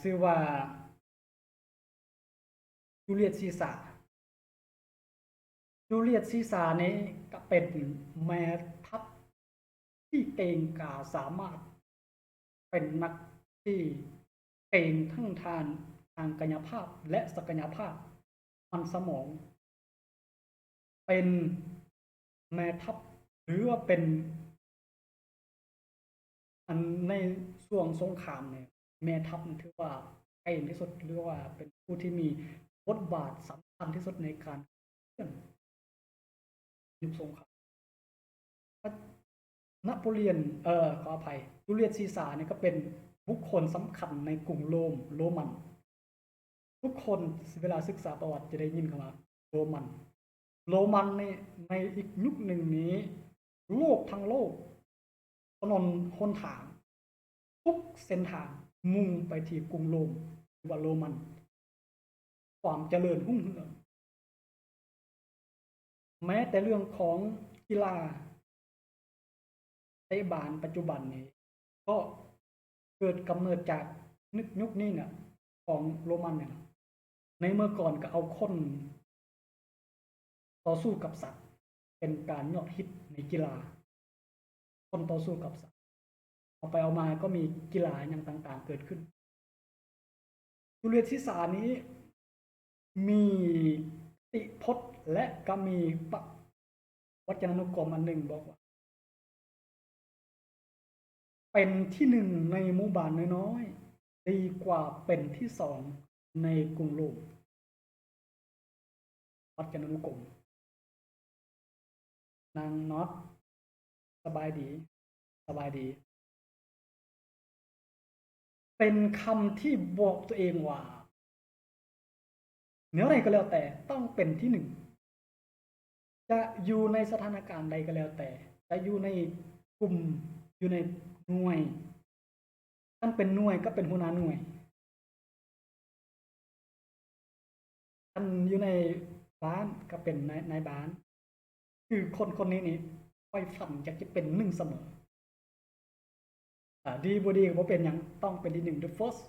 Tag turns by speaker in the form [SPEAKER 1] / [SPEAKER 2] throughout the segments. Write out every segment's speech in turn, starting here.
[SPEAKER 1] ชื่อว่าจูเลียตซีซาจูเลียตซีซานี้ก็เป็นแม่ทัพที่เก่งกาสามารถ เป็นนักที่เก่งทั้งทางทางกายภาพและศักยภาพ มันสมอง เป็นแม่ทัพหรือว่าเป็น อันในช่วงสงครามเนี่ย แม่ทัพถือว่าเก่งที่สุดหรือว่าเป็นผู้ที่มีบทบาทสำคัญที่สุดในการเคลื่อนยุคสงครามนโปเลียน เอ่อ ขออภัยจูเลียสซีซาร์เนี่ยก็เป็นบุคคลสำคัญในกรุงโรมโรมัน ทุกคนเวลาศึกษาประวัติจะได้ยินคำว่าโรมัน โรมันในในอีกยุคหนึ่งนี้ โลกทั้งโลกถนนหนทาง ทุกเส้นทาง มุ่งไปที่กรุงโรมหรือว่าโรมัน ความเจริญรุ่งเรือง แม้แต่เรื่องของกีฬาเตะบานปัจจุบันนี้ ก็เกิดกำเนิดจากนึกยุคนี้เนี่ยของโรมันเนี่ยในเมื่อก่อนก็เอาคนต่อสู้กับสัตว์ เป็นการยอดฮิตในกีฬา คนต่อสู้กับสัตว์ เอาไปเอามาก็มีกีฬาอย่างต่างๆ เกิดขึ้นจุเลียทิสานี้มีติพจน์และก็มีปะวัจนานุกรมอันหนึ่งบอกว่า เป็นที่หนึ่งในหมู่บ้านน้อยๆดีกว่าเป็นที่สองในกรุงโรมวัจนานุกรมนางน็อตสบายดี สบายดี เป็นคำที่บอกตัวเองว่าเนื้ออะไรก็แล้วแต่ต้องเป็นที่หนึ่ง จะอยู่ในสถานการณ์ใดก็แล้วแต่ จะอยู่ในกลุ่มอยู่ในหน่วยท่านเป็นหน่วยก็เป็นหัวหน้าหน่วยท่านอยู่ในบ้านก็เป็นนายนายบ้าน คือคนคนนี้นี่ไฟฝันอยากจะเป็นหนึ่งเสมอ อ่าดีบดีก็บ่เป็นหยังต้องเป็นที่หนึ่ง the first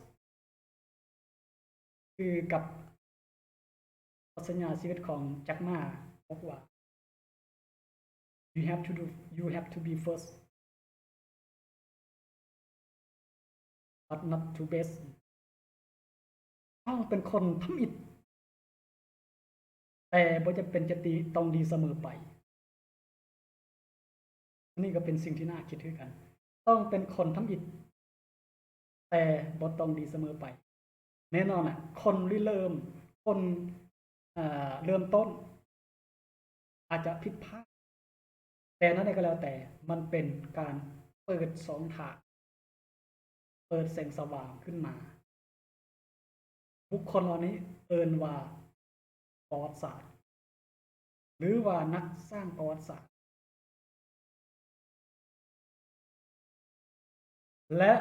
[SPEAKER 1] คือกับสัญญาชีวิตของแจ็คมาบอกว่า you have to do you have to be first but not to best ต้องเป็นคนทำอิดแต่บ่จะเป็นจะดีต้องดีเสมอไป นี่ก็เป็นสิ่งที่น่าคิดด้วยกัน ต้องเป็นคนทำอิดแต่บ่ต้องดีเสมอไป แน่นอนอะ คนริเริ่ม คนเริ่มต้น อาจจะผิดพลาดแต่นั้นก็แล้วแต่มันเป็นการเปิดสองทางเปิดแสงสว่างขึ้นมา บุคคลเหล่านี้เอินว่าประวัติศาสตร์ หรือว่านักสร้างประวัติศาสตร์ และ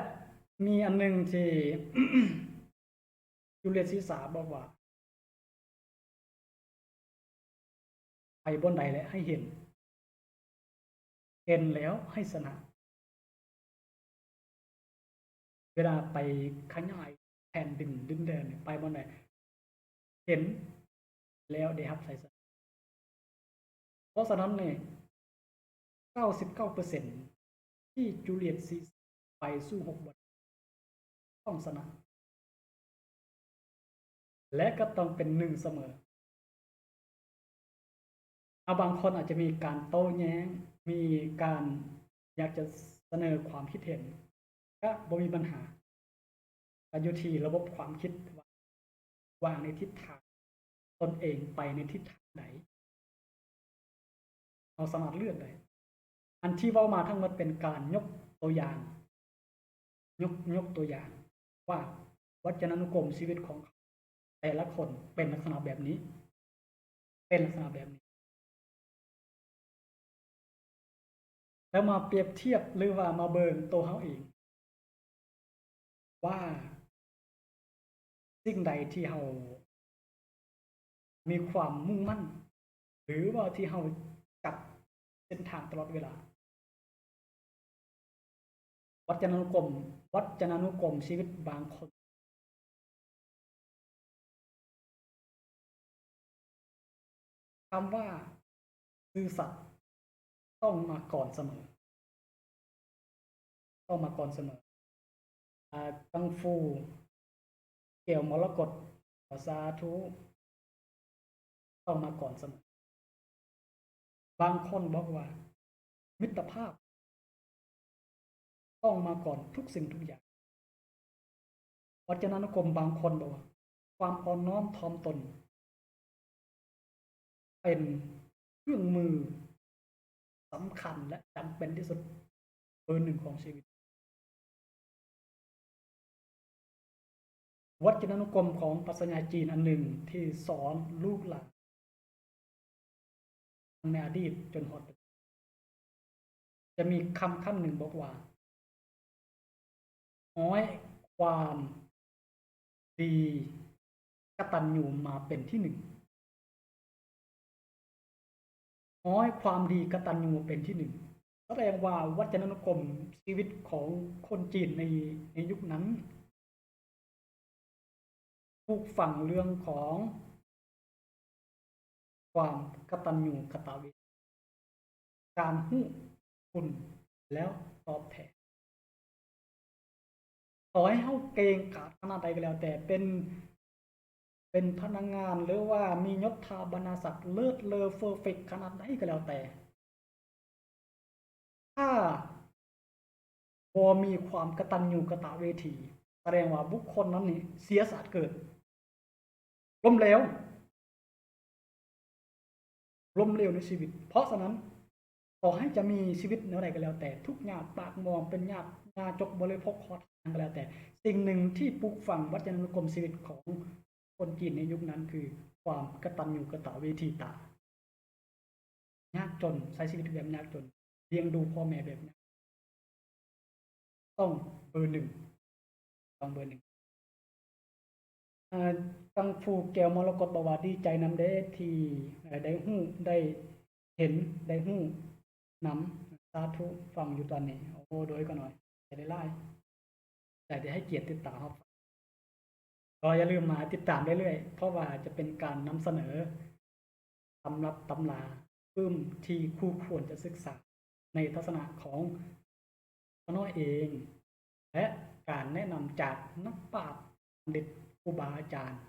[SPEAKER 1] มีอันหนึ่งที่จูเลียสซีสาบอกว่าไปบนใดและให้เห็น เห็นแล้วให้สนะเวลาไปขยายแผ่นดินดินแดนเนี่ยไปบนไหนเห็นแล้วได้รับใส่สนะเพราะฉะนั้นเนี่ยเก้าสิบเก้าเปอร์เซ็นที่จูเลียตซี ไปสู้หกวันต้องชนะ และก็ต้องเป็นหนึ่งเสมอเอาบางคนอาจจะมีการโต้แย้ง มีการอยากจะเสนอความคิดเห็น ก็บ่มีปัญหาการอยู่ที่ระบบความคิดวางในทิศทางตนเองไปในทิศทางไหนเราสามารถเลือกได้ อันที่ว่ามาทั้งหมดเป็นการยกตัวอย่าง ยกยกตัวอย่าง ว่าวัจนานุกรมชีวิตของแต่ละคนเป็นลักษณะแบบนี้ เป็นลักษณะแบบนี้ แล้วมาเปรียบเทียบหรือว่ามาเบิงตัวเขาเอง ว่าสิ่งใดที่เรามีความมุ่งมั่น หรือว่าที่เราจับเส้นทางตลอดเวลา วัจนานุกรม วัจนานุกรมชีวิตบางคนคำว่าซื่อสัตย์ต้องมาก่อนเสมอ ต้องมาก่อนเสมอกังฟู เกี่ยวมรกตสาธุต้องมาก่อนเสมอ บางคนบอกว่า มิตรภาพ ต้องมาก่อนทุกสิ่งทุกอย่างวัจนานุกรมบางคนบอกว่า ความอ่อนน้อมถ่อมตน เป็นเครื่องมือสำคัญและจำเป็นที่สุดเบอร์หนึ่งของชีวิต วัจนานุกรมของปรัชญาจีนอันหนึ่งที่สอนลูกหลานในอดีตจนหดจะมีคำคำหนึ่งบอกว่า น้อยความดีกตัญญูมาเป็นที่หนึ่งน้อยความดีกตัญญูมาเป็นที่หนึ่งแสดงว่าวัจนานุกรมชีวิตของคนจีนในในยุคนั้นปลูกฝังเรื่องของความกตัญญูกตเวทีการหู้คุณแล้วตอบแทน ต่อให้เขาเกงกาดขนาดใดก็แล้ว แต่เป็น เป็นพนักงงานหรือว่ามียศถาบรรณาศักดิ์เลิศเลอเฟอร์เฟกขนาดไหนก็แล้วแต่ ถ้าบอมีความกระตัญญูกระตเวที แสดงว่าบุคคลนั้นนี่เสียสาสตร์เกิดล้มเหลวล้มเหลวในชีวิต เพราะฉะนั้น ต่อให้จะมีชีวิตเนื้อใดก็แล้วแต่ทุกญาติปากมองเป็นญาติญาจกบริพกคอทางก็แล้วแต่ สิ่งหนึ่งที่ปลูกฝังวัฒนธรรมชีวิตของคนจีนในยุคนั้นคือความกระตัญญูกระตเวทีตายากจนใช้ชีวิตแบบยากจนเลี้ยงดูพ่อแม่แบบนี้ต้องเบอร์หนึ่งต้องเบอร์หนึ่งกังฟูแก้วมรกตบวาดีใจนำได้ที่ได้หู้ได้เห็นได้หู้ นำสาธุฟังอยู่ตอนนี้ โอ้โหโดยก็หน่อยใจได้ไล่แต่ได้ให้เกียรติติดตามครับก็อย่าลืมมาติดตามเรื่อยๆเพราะว่าจะเป็นการนำเสนอตำรับตำราปื้มที่คู่ควรจะศึกษาในทัศนะของตัวน้อยเอง และการแนะนำจากนักปราชญ์บัณฑิตครูบาอาจารย์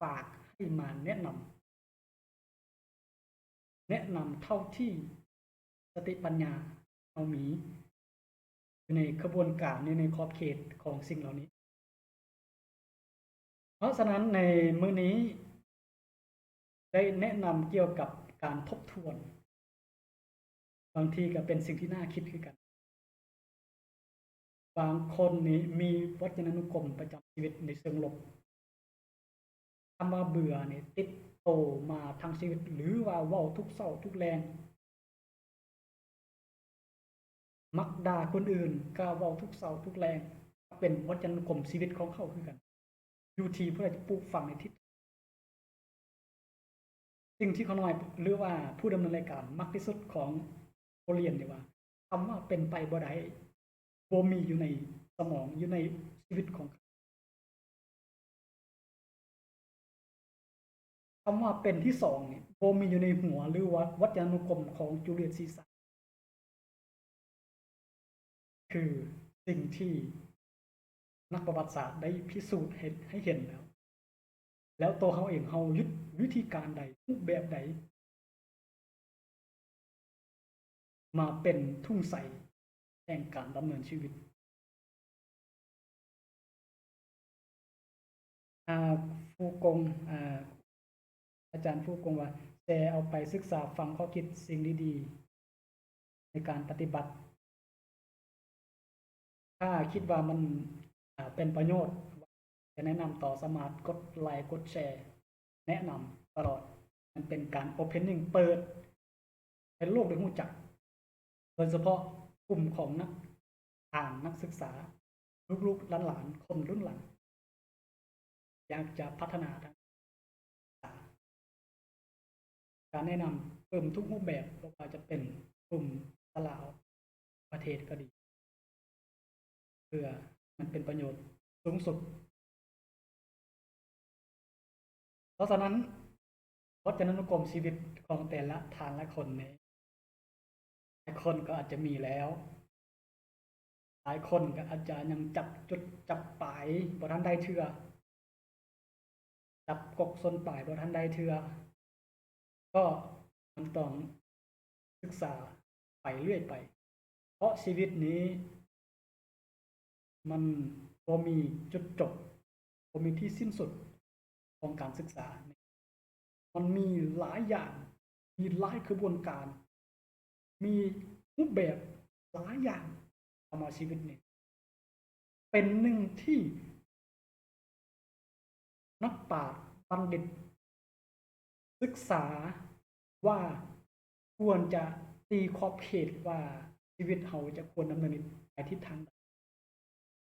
[SPEAKER 1] ฝากให้มาแนะนำแนะนำเท่าที่ สติปัญญาเรามีอยู่ในกระบวนการในในขอบเขตของสิ่งเหล่านี้ เพราะฉะนั้นในมื้อนี้ ได้แนะนำเกี่ยวกับการทบทวน บางทีก็เป็นสิ่งที่น่าคิดคือกัน บางคนนี่มีวัจนานุกรมประจำชีวิตในเชิงลบคำว่าเบื่อเนี่ยติดโตมาทั้งชีวิต หรือว่าว้าทุกเศร้าทุกแรง มักด่าคนอื่นก็เว้าทุกเศร้าทุกแรง เป็นวัจนนุกรมชีวิตของเขาคือกันยูทีเพื่อจะปลูกฝังในทิศสิ่งที่เขาน้อยหรือว่าผู้ดำเนินรายการมักที่สุดของโคเรียนเนี่ยว่าคำว่าเป็นไปบ่ได้บ่มีอยู่ในสมองอยู่ในชีวิตของคำว่าเป็นที่สองเนี่ยโบมีอยู่ในหัวหรือว่าวัจนุกรมของจูเลียสซีซา คือสิ่งที่นักประวัติศาสตร์ได้พิสูจน์เห็นให้เห็นแล้ว แล้วตัวเขาเองเขายึดวิธีการใดรูปแบบใด มาเป็นทุ่งใสแห่งการดำเนินชีวิตอาฟูกงอาอาจารย์ฟูกงว่าแต่เอาไปศึกษาฟังข้อคิดสิ่งดีๆ ในการปฏิบัติ ถ้าคิดว่ามันเป็นประโยชน์ จะแนะนำต่อสมาร์ทกดไลค์กดแชร์ แนะนำตลอด มันเป็นการโอเพนนิ่งเปิด เป็นโลกได้หูจักโดยเฉพาะกลุ่มของนักอ่านนักศึกษา ลูกๆหลานๆคนรุ่นหลัง อยากจะพัฒนาทางการแนะนำเพิ่มทุกรูปแบบไม่ว่าจะเป็นกลุ่มตลาดประเทศก็ดี เพื่อมันเป็นประโยชน์สูงสุดเพราะฉะนั้นวัฒนนุกรมชีวิตของแต่ละทางละคนนี้หลายคนก็อาจจะมีแล้ว หลายคนก็อาจจะยังจับจุดจับปลายบ่ทันได้เทื่อจับกกส้นปลายบ่ทันได้เทื่อก็มันต้องศึกษาไปเรื่อยไป เพราะชีวิตนี้ มันบ่มีจุดจบบ่มีที่สิ้นสุดของการศึกษา มันมีหลายอย่าง มีหลายกระบวนการ มีรูปแบบหลายอย่างเข้ามาชีวิตนี้เป็นหนึ่งที่ นักปราชญ์บัณฑิต ศึกษาว่าควรจะตีขอบเขตว่าชีวิตเราจะควรดำเนินไปทิศทางใด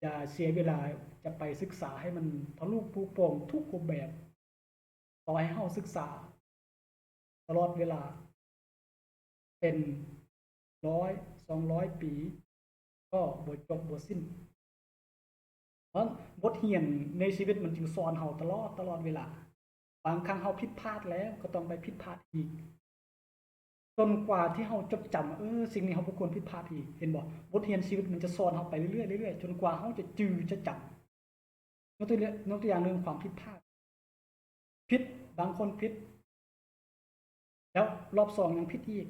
[SPEAKER 1] อย่าเสียเวลาจะไปศึกษาให้มันทะลุปูโป่งทุกรูปแบบต่อให้เราศึกษา ตลอดเวลา เป็นร้อยสองร้อยปี ก็บทจบบทสิ้น เพราะบทเรียนในชีวิตมันจึงสอนเราตลอดตลอดเวลา บางครั้งเราผิดพลาดแล้วก็ต้องไปผิดพลาดอีก จนกว่าที่เราจดจำเออสิ่งนี้เราบ่ควรผิดพลาดอีกเห็นบ่บทเรียนชีวิตมันจะสอนเราไปเรื่อยๆเรื่อยๆจนกว่าเราจะจือจะจำยกตัวอย่างยกตัวอย่างเรื่องความผิดพลาดผิดบางคนผิด แล้วรอบสองยังผิดอีก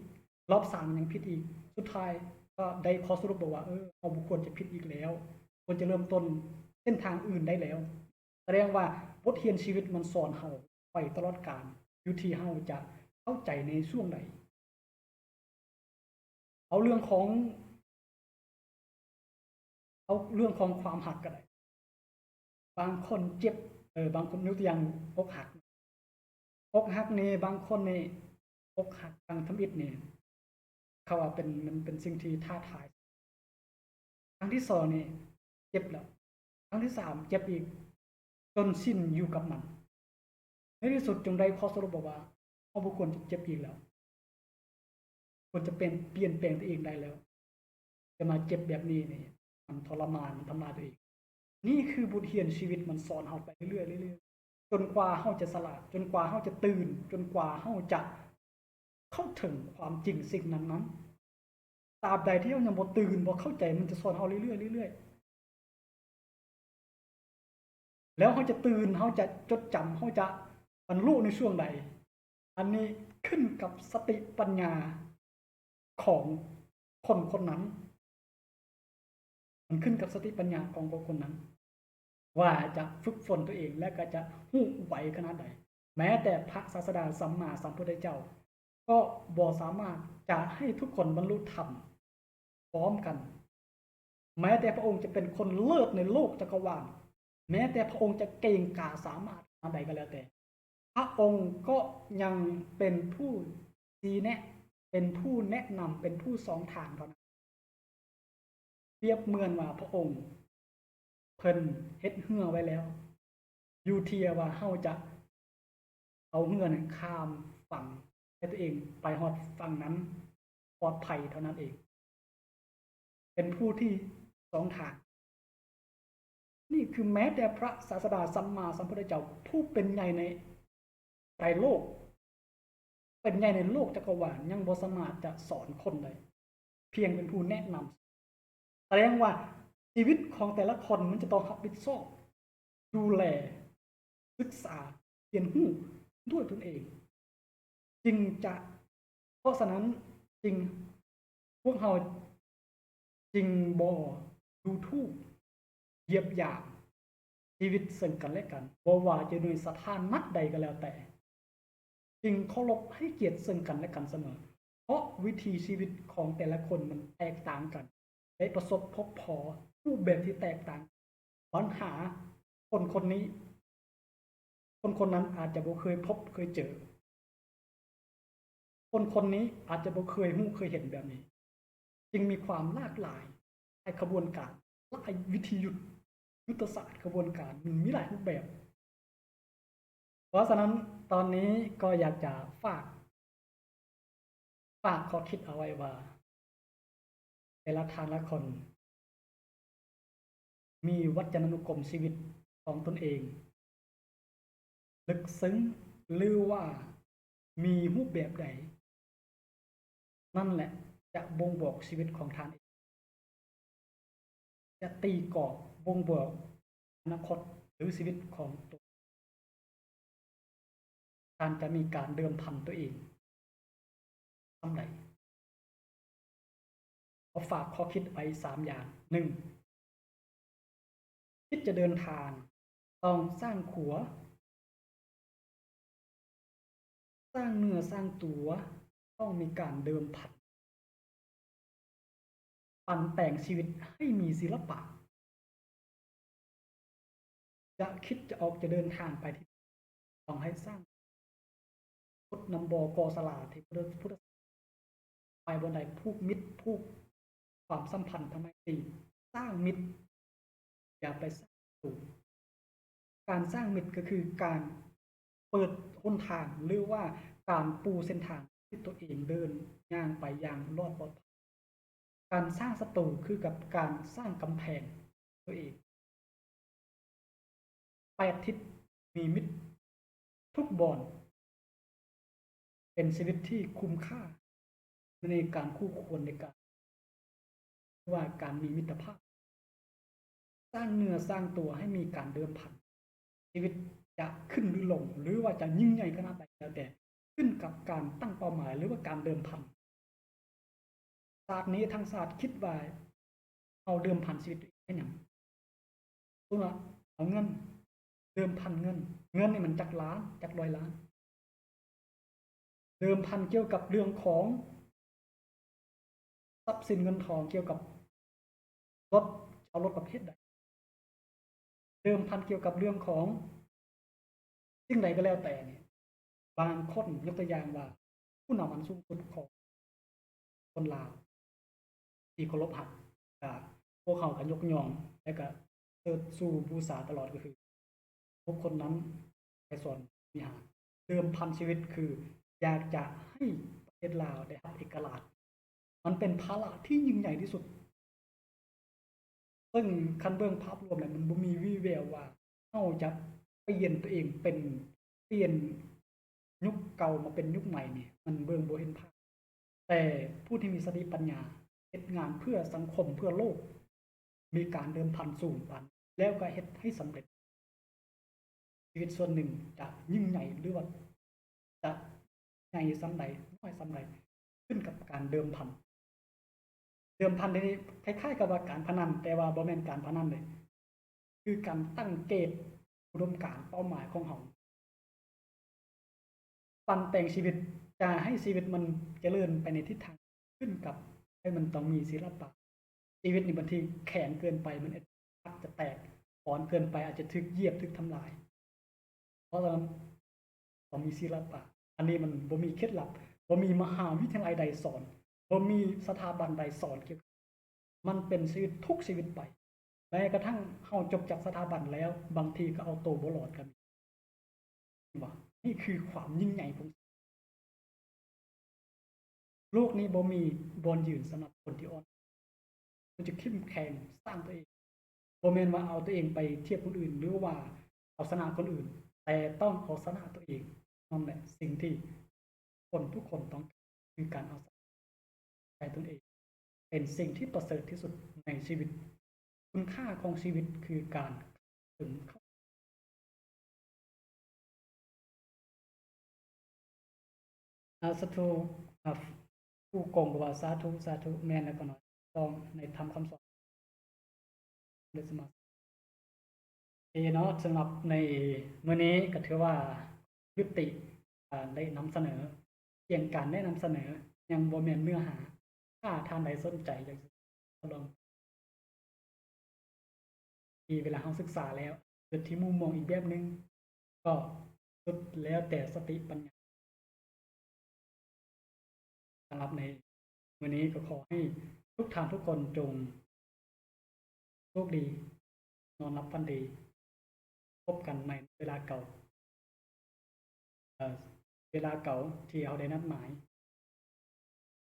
[SPEAKER 1] รอบสามยังผิดอีก สุดท้ายก็ได้ข้อสรุปบอกว่าเออเราบุควรจะผิดอีกแล้วควรจะเริ่มต้นเส้นทางอื่นได้แล้ว แสดงว่าบทเรียนชีวิตมันสอนเราไปตลอดกาลอยู่ที่เราจะเข้าใจในช่วงใด เอาเรื่องของเอาเรื่องของความหักก็ได้บางคนเจ็บเออบางคนยกตัวอย่างอกหักอกหักนี่บางคนนี่อกหักทางทำอิฐนี่เขาว่าเป็นมันเป็นสิ่งที่ท้าทายครั้งที่สองนี่เจ็บแล้วครั้งที่สามเจ็บอีกจนสิ้นอยู่กับมันในที่สุดจงได้ข้อสรุปบอกว่าเขาบุควรจะเจ็บอีกแล้ว ควรจะเป็นเปลี่ยนแปลงตัวเองได้แล้ว จะมาเจ็บแบบนี้นี่มันทรมานมันทำลายตัวเอง นี่คือบทเรียนชีวิตมันสอนเราไปเรื่อยๆเรื่อยๆจนกว่าเราจะสละจนกว่าเราจะตื่น จนกว่าเราจะเข้าถึงความจริงสิ่งนั้นนั้นตราบใดที่เรายังบ่ตื่นบ่เข้าใจมันจะสอนเราเรื่อยๆเรื่อยๆแล้วเขาจะตื่นเขาจะจดจำเขาจะบรรลุในช่วงใด อันนี้ขึ้นกับสติปัญญา ของคนคนนั้น มันขึ้นกับสติปัญญาของคนคนนั้น ว่าจะฝึกฝนตัวเองและก็จะหู้ไหวขนาดใดแม้แต่พระศาสดาสัมมาสัมพุทธเจ้า ก็บ่สามารถจะให้ทุกคนบรรลุธรรมพร้อมกัน แม้แต่พระองค์จะเป็นคนเลิศในโลกจักรวาลแม้แต่พระองค์จะเก่งกาสามารถอะไรก็แล้วแต่ พระองค์ก็ยังเป็นผู้ชี้แนะ เป็นผู้แนะนำเป็นผู้สองทางเท่านั้นเปรียบเหมือนว่าพระองค์ เพิ่นเฮ็ดเหือไว้แล้ว อยู่เทียว่าเฮาจะ เอาเหือนั้นข้ามฝั่งให้ตัวเองไปฮอดฝั่งนั้นปลอดภัยเท่านั้นเอง เป็นผู้ที่สองทาง นี่คือแม้แต่พระศาสดาสัมมาสัมพุทธเจ้าผู้เป็นใหญ่ในไตรโลก เป็นใหญ่ในโลกจักรวาลยังบสมาจะสอนคนได้เพียงเป็นผู้แนะนำแสดงว่าชีวิตของแต่ละคนมันจะต้องรับผิดชอบดูแล ศึกษาเรียนรู้ด้วยตนเอง จึงจะ เพราะฉะนั้นจึงพวกเราจึงบ่ดูถูกเยียบหยามชีวิตซึ่งกันและกันบ่ว่าจะด้วยสถานะใดก็แล้วแต่ จึงเคารพให้เกียรติซึ่งกันและกันเสมอ เพราะวิธีชีวิตของแต่ละคนมันแตกต่างกันได้ประสบพบพอรูปแบบที่แตกต่างปัญหาคนคนนี้ คนคนนั้นอาจจะบ่เคยพบเคยเจอ คนคนนี้อาจจะบ่เคยหู้เคยเห็นแบบนี้ จึงมีความหลากหลายในขบวนการหลายวิธียุทธยุทธศาสตร์กระบวนการมันมีหลายรูปแบบ เพราะฉะนั้น ตอนนี้ก็อยากจะฝาก ฝากข้อคิดเอาไว้ว่าแต่ละทางละคน มีวัจนนุกรมชีวิตของตนเอง ลึกซึ้งหรือว่ามีรูปแบบใด นั่นแหละจะบ่งบอกชีวิตของท่านเองจะตีกรอบบ่งบอกอนาคตหรือชีวิตของตัว การจะมีการเดิมพันตัวเองทำใดขอฝากข้อคิดไว้สามอย่างหนึ่งคิดจะเดินทางต้องสร้างขัว สร้างเนื้อสร้างตัว ต้องมีการเดิมพันปั่นแต่งชีวิตให้มีศิลปะ จะคิดจะออกจะเดินทางไปที่ต้องให้สร้าง พุทธนำบอกอสลาที่พุทธพุทธไปบนใดผูกมิตรผูกความสัมพันธ์ทำไมตีสร้างมิตร อย่าไปสร้างตูการสร้างมิตรก็คือการเปิดหนทางหรือว่าการปูเส้นทางที่ตัวเองเดินย่างไปอย่างรอดปลอดภัยการสร้างศัตรูคือกับการสร้างกำแพงตัวเองแปดทิศมีมิตร ทุกบอน เป็นชีวิตที่คุ้มค่า ในการคู่ควรในการ ว่าการมีมิตรภาพ สร้างเนื้อสร้างตัวให้มีการเดิมพันชีวิตจะขึ้นหรือลง หรือว่าจะยิ่งใหญ่ขนาดไหนแล้วแต่ขึ้นกับการตั้งเป้าหมายหรือว่าการเดิมพันศาสตร์นี้ทางศาสตร์คิดว่าเอาเดิมพันชีวิตให้ยังตัวเอาเงิน เดิมพันเงิน เงินนี่มันจักล้านจักร้อยล้าน เดิมพันเกี่ยวกับเรื่องของทรัพย์สินเงินทองเกี่ยวกับรถเอารถประเภทใดเดิมพันเกี่ยวกับเรื่องของสิ่งใดก็แล้วแต่เนี่ยบางคนยกตัวอย่างว่า ผู้นำอันสูงสุดของคนลาวที่เคารพหักกับพวกเขากันยกย่อง และก็เชิดสู้บูชาตลอดก็คือพวกคนนั้นไปสอนมีหารเดิมพันชีวิตคือ อยากจะให้ประเทศลาวได้รับเอกราชมันเป็นภาระที่ยิ่งใหญ่ที่สุด ซึ่งคันเบื้องภาพรวมเนี่ยมันบ่มีวี่แววว่าเราจะเปลี่ยนตัวเองเป็นเปลี่ยนยุคเก่ามาเป็นยุคใหม่เนี่ย มันเบื้องบ่เห็นภาพ แต่ผู้ที่มีสติปัญญาเฮ็ดงานเพื่อสังคมเพื่อโลก มีการเดิมพันสูงปัน แล้วก็เฮ็ดให้สำเร็จชีวิตส่วนหนึ่งจะยิ่งใหญ่หรือว่าจะ ใหญ่ซ้ำใดน้อยซ้ำใดขึ้นกับการเดิมพัน เดิมพันนี้คล้ายๆกับว่าการพนัน แต่ว่าบ่แม่นการพนันเลย คือการตั้งเกณฑ์อุดมการเป้าหมายของเราปันแต่งชีวิตจะให้ชีวิตมันเจริญไปในทิศทางขึ้นกับให้มันต้องมีศิลปะชีวิตนี่บางทีแข็งเกินไปมันอาจจะแตกอ่อนเกินไปอาจจะทึกเยียบทึกทำลาย เพราะฉะนั้นต้องมีศิลปะ อันนี้มันบ่มีเคล็ดลับบ่มีมหาวิทยาลัยใดสอนบ่มีสถาบันใดสอนเกี่ยวกับมันเป็นชีวิตทุกชีวิตไปแม้กระทั่งเฮาจบจากสถาบันแล้ว บางทีก็เอาโตบ่รอดกันว่านี่คือความยิ่งใหญ่ของโลกนี้บ่มีบอลยืนสำหรับคนที่อ่อนมันจะเข้มแข็งสร้างตัวเองบ่แม่นว่าเอาตัวเองไปเทียบคนอื่น หรือว่าเอาชนะคนอื่น แต่ต้องเอาชนะตัวเอง นั่นแหละสิ่งที่คนทุกคนต้องการคือการเอาใจตนเอง เป็นสิ่งที่ประเสริฐที่สุดในชีวิต คุณค่าของชีวิตคือการถึงเข้าอาสาธุครับผู้กงกว่าสาธุสาธุแม่นแล้วก็น่อยต้องในทำคำสอนเดสมาเอเนาะสำหรับในมื้อนี้ก็ถือว่า ยุติการได้นำเสนอเพียงการได้นำเสนอ ยังบ่แม่นเนื้อหา ถ้าท่านใดสนใจอยากจะลองมีเวลาเฮาศึกษาแล้วเกิดที่มุมมองอีกแบบหนึง ก็สุดแล้วแต่สติปัญญาสำหรับในวันนี้ก็ขอให้ทุกท่านทุกคนจงโชคดี นอนรับฝันดี พบกันใหม่เวลาเก่า เวลาเก่าที่เราได้นัดหมาย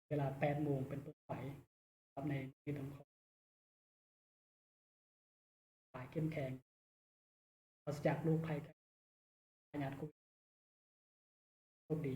[SPEAKER 1] เวลาแปดโมงเป็นต้นไปครับในที่ต้องขอสายเข้มแข็งปราศจากโรคภัยไข้ญาติโควิดโชคดี